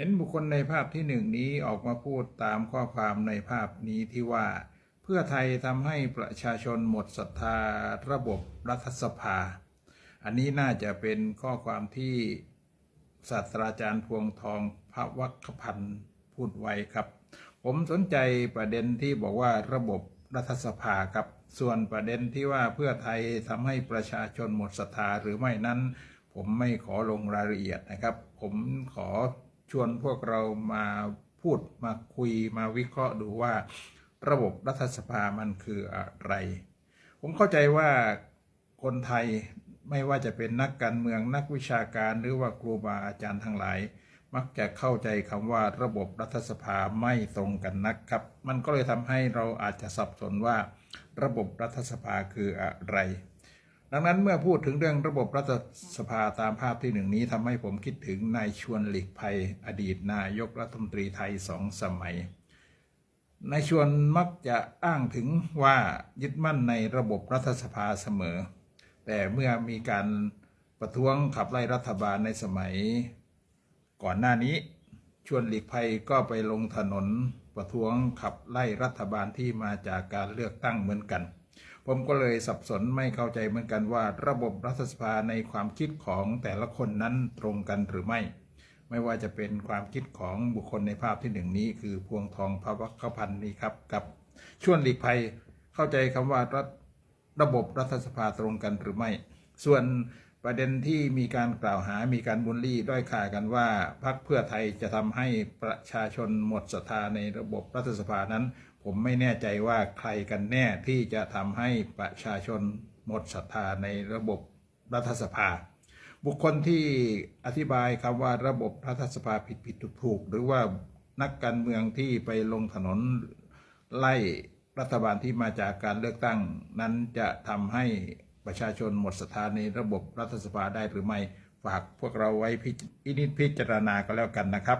เห็นบุคคลในภาพที่หนึ่งนี้ออกมาพูดตามข้อความในภาพนี้ที่ว่า เพื่อไทยทำให้ประชาชนหมดศรัทธาระบบรัฐสภา อันนี้น่าจะเป็นข้อความที่ศาสตราจารย์พวงทองพระวัคพันธ์พูดไว้ครับ ผมสนใจประเด็นที่บอกว่าระบบรัฐสภาครับ ส่วนประเด็นที่ว่าเพื่อไทยทำให้ประชาชนหมดศรัทธาหรือไม่นั้น ผมไม่ขอลงรายละเอียดนะครับ ผมขอ ชวนพวกเรามาพูดมาคุยมาวิเคราะห์ดูว่าระบบรัฐสภามันคืออะไร ผมเข้าใจว่าคนไทยไม่ว่าจะเป็นนักการเมืองนักวิชาการหรือว่าครูบาอาจารย์ทั้งหลาย มักจะเข้าใจคำว่าระบบรัฐสภาไม่ตรงกันนักครับ มันก็เลยทำให้เราอาจจะสับสนว่า ระบบรัฐสภาคืออะไร ดังนั้นเมื่อพูดถึงเรื่องระบบรัฐสภาตามภาพที่หนึ่งนี้ทำให้ผมคิดถึงนายชวนหลีกภัย อดีตนายกรัฐมนตรีไทยสองสมัยนายชวนมักจะอ้างถึงว่ายึดมั่นในระบบรัฐสภาเสมอ แต่เมื่อมีการประท้วงขับไล่รัฐบาลในสมัย ก่อนหน้านี้ชวนหลีกภัยก็ไปลงถนนประท้วงขับไล่รัฐบาลที่มาจากการเลือกตั้งเหมือนกัน ผมก็เลยสับสนไม่เข้าใจเหมือนกันว่า ระบบรัฐสภาในความคิดของแต่ละคนนั้นตรงกันหรือไม่ ไม่ว่าจะเป็นความคิดของบุคคลในภาพที่หนึ่งนี้คือพวงทองพระวัคพันธ์นี้ครับกับชวนหลีกภัยเข้าใจคำว่ารัฐระบบรัฐสภาตรงกันหรือไม่ ส่วน ประเด็นที่มีการกล่าวหามีการบูลลี่ด้อยค่ากันว่า พรรคเพื่อไทยจะทำให้ประชาชนหมดศรัทธาในระบบรัฐสภานั้น ผมไม่แน่ใจว่าใครกันแน่ที่จะทำให้ประชาชนหมดศรัทธาในระบบรัฐสภา บุคคลที่อธิบายคำว่าระบบรัฐสภาผิดผิดถูกถูกหรือว่านักการเมืองที่ไปลงถนนไล่รัฐบาลที่มาจากการเลือกตั้งนั้นจะทำให้ ประชาชนหมดศรัทธาในระบบรัฐสภาได้หรือไม่ ฝากพวกเราไว้พิจพินิจพิจารณาก็แล้วกันนะครับ